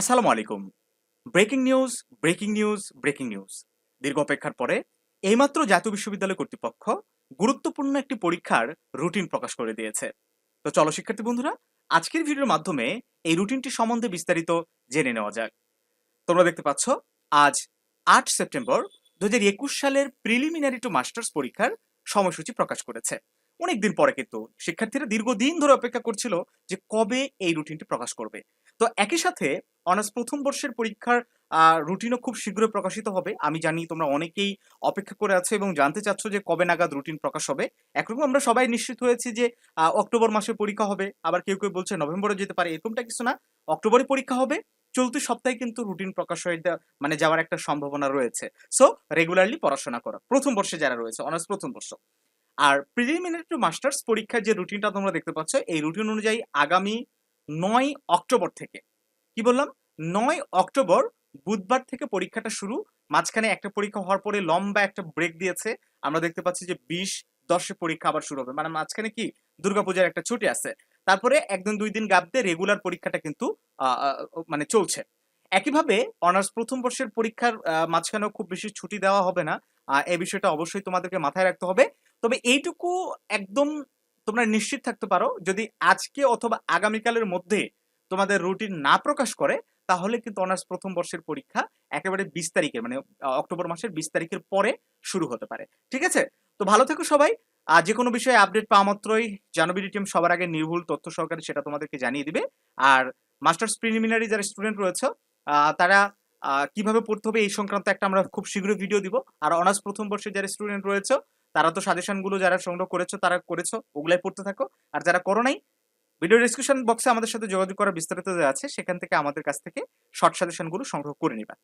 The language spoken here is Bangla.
আসসালামু আলাইকুম। Breaking news breaking news breaking news. দীর্ঘ অপেক্ষার পরে এইমাত্র জাতীয় বিশ্ববিদ্যালয় কর্তৃপক্ষ গুরুত্বপূর্ণ একটি পরীক্ষার রুটিন প্রকাশ করে দিয়েছে। তো চলো শিক্ষার্থী বন্ধুরা, আজকের ভিডিওর মাধ্যমে এই রুটিনটি সম্বন্ধে বিস্তারিত জেনে নেওয়া যাক। তোমরা দেখতে পাচ্ছ, আজ আট সেপ্টেম্বর দু হাজার একুশ সালের প্রিলিমিনারি টু মাস্টার্স পরীক্ষার সময়সূচি প্রকাশ করেছে। অনেকদিন পরে কিন্তু শিক্ষার্থীরা দীর্ঘদিন ধরে অপেক্ষা করছিল যে কবে এই রুটিনটি প্রকাশ করবে। তো একই সাথে অনার্স প্রথম বর্ষের পরীক্ষার রুটিনও খুব শীঘ্রই প্রকাশিত হবে। আমি জানি তোমরা অনেকেই অপেক্ষা করে আছো এবং জানতে চাচ্ছ যে কবে নাগাদ রুটিন প্রকাশ হবে। একরকম আমরা সবাই নিশ্চিত হয়েছি যে অক্টোবর মাসে পরীক্ষা হবে। আবার কেউ কেউ বলছে নভেম্বরে যেতে পারে, এরকমটা কিছু না। অক্টোবরে পরীক্ষা হবে, চলতি সপ্তাহে কিন্তু রুটিন প্রকাশ হয়ে মানে যাওয়ার একটা সম্ভাবনা রয়েছে। সো রেগুলারলি পড়াশোনা করো, প্রথম বর্ষে যারা রয়েছে, অনার্স প্রথম বর্ষ। আর প্রিলিমিনারি টু মাস্টার্স পরীক্ষার যে রুটিনটা তোমরা দেখতে পাচ্ছ, এই রুটিন অনুযায়ী আগামী নয় অক্টোবর থেকে, কি বললাম? নয় অক্টোবর বুধবার থেকে পরীক্ষাটা শুরু। মাঝখানে একটা পরীক্ষা হওয়ার পরে লম্বা একটা ব্রেক দিয়েছে। আমরা দেখতে পাচ্ছি যে বিশ দশে পরীক্ষা আবার শুরু হবে। মানে মাঝখানে কি দুর্গাপূজার একটা ছুটি আছে। তারপরে একদিন দুই দিন গ্যাপ দিয়ে রেগুলার পরীক্ষাটা কিন্তু মানে চলছে। একইভাবে অনার্স প্রথম বর্ষের পরীক্ষার মাঝখানেও খুব বেশি ছুটি দেওয়া হবে না। এই বিষয়টা অবশ্যই তোমাদেরকে মাথায় রাখতে হবে। তবে এইটুকু একদম তোমরা নিশ্চিত থাকতে পারো, যদি আজকে অথবা আগামীকালের মধ্যে তোমাদের রুটিন না প্রকাশ করে তাহলে কিন্তু অনার্স প্রথম বর্ষের পরীক্ষা একেবারে বিশ তারিখের মানে অক্টোবর মাসের বিশ তারিখের পরে শুরু হতে পারে। ঠিক আছে? তো ভালো থেকো সবাই। আর যে কোনো বিষয়ে আপডেট পাওয়া মাত্রই জানবিডি টিম সবার আগে নির্ভুল তথ্য সহকারে সেটা তোমাদেরকে জানিয়ে দিবে। আর মাস্টার্স প্রিলিমিনারি যারা স্টুডেন্ট রয়েছে তারা কীভাবে পড়তে হবে এই সংক্রান্ত একটা আমরা খুব শীঘ্রই ভিডিও দিব। আর অনার্স প্রথম বর্ষের যারা স্টুডেন্ট রয়েছে, তারা তো সাজেশনগুলো যারা সংগ্রহ করেছ, তারা করেছ, ওগুলাই পড়তে থাকো। আর যারা করো নাই ভিডিও ডিসক্রিপশন বক্সে আমাদের সাথে যোগাযোগ করার বিস্তারিত আছে, সেখান থেকে আমাদের কাছ থেকে শর্ট সাজেশনগুলো সংগ্রহ করে নিবা